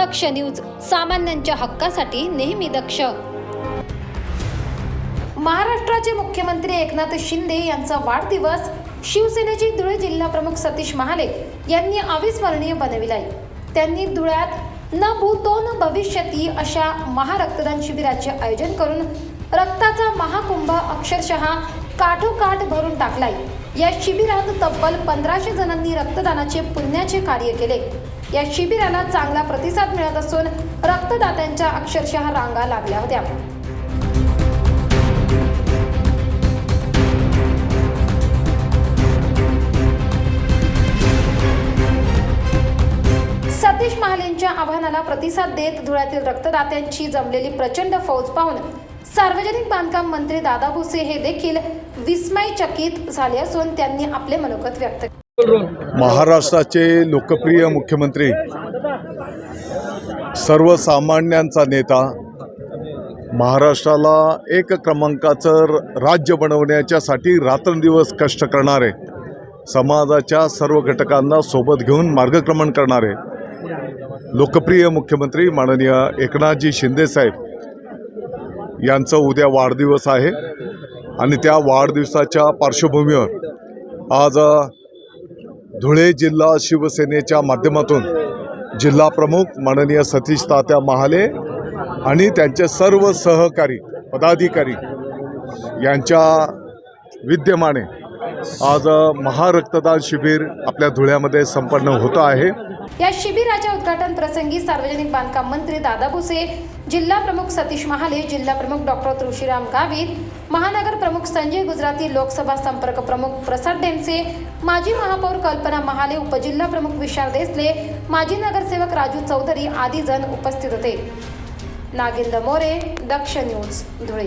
दक्ष news सामान्यांच्या हक्कासाठी नेहमी दक्ष. महाराष्ट्राचे मुख्यमंत्री एकनाथ शिंदे यांचा वाढदिवस शिवसेनेचे धुळे जिल्हा प्रमुख सतीश महाले यांनी अविस्मरणीय बनविलाय. त्यांनी धुळ्यात न भूतो न भविष्यती अशा महारक्तदान शिबिराचे आयोजन करून रक्ताचा महाकुंभ अक्षरशः काठोकाठ भरून टाकलाय. या शिबिरात तब्बल पंधराशे जणांनी रक्तदानाचे पुण्याचे कार्य केले. या शिबिराला चांगला प्रतिसाद मिळत असून रक्तदात्यांच्या अक्षरशः रांगा लागल्या होत्या. सतीश महालेंच्या आव्हानाला प्रतिसाद देत धुळ्यातील रक्तदात्यांची जमलेली प्रचंड फौज पाहून सार्वजनिक बांधकाम मंत्री दादा भुसे हे देखील विस्मयचकित झाले असून त्यांनी आपले मनोगत व्यक्त केले. महाराष्ट्राचे लोकप्रिय मुख्यमंत्री सर्वसामान्यांचा नेता महाराष्ट्राला एक क्रमांकाचं राज्य बनवण्याच्यासाठी रात्रंदिवस कष्ट करणारे समाजाच्या सर्व घटकांना सोबत घेऊन मार्गक्रमण करणारे लोकप्रिय मुख्यमंत्री माननीय एकनाथजी शिंदेसाहेब यांचं उद्या वाढदिवस आहे. आणि त्या वाढदिवसाच्या पार्श्वभूमीवर आज धुळे जिल्हा शिवसेनेच्या माध्यमातून जिल्हा प्रमुख माननीय सतीश तात्या महाले आणि त्यांचे सर्व सहकारी पदाधिकारी यांच्या विद्यमाने आज महारक्तदान शिबिर आपल्या धुळ्यामध्ये संपन्न होतं आहे. या शिबिराच्या उद्घाटन प्रसंगी सार्वजनिक बांधकाम मंत्री दादा भुसे जिल्हा प्रमुख सतीश महाले जिल्हा प्रमुख डॉक्टर तुळशीराम गावित महानगर प्रमुख संजय गुजराती लोकसभा संपर्क प्रमुख प्रसाद डेमसे माजी महापौर कल्पना महाले उपजिल्हा प्रमुख विशाल देसले माजी नगरसेवक राजू चौधरी आदी जण उपस्थित होते. नागेंद्र मोरे दक्ष न्यूज धुळे.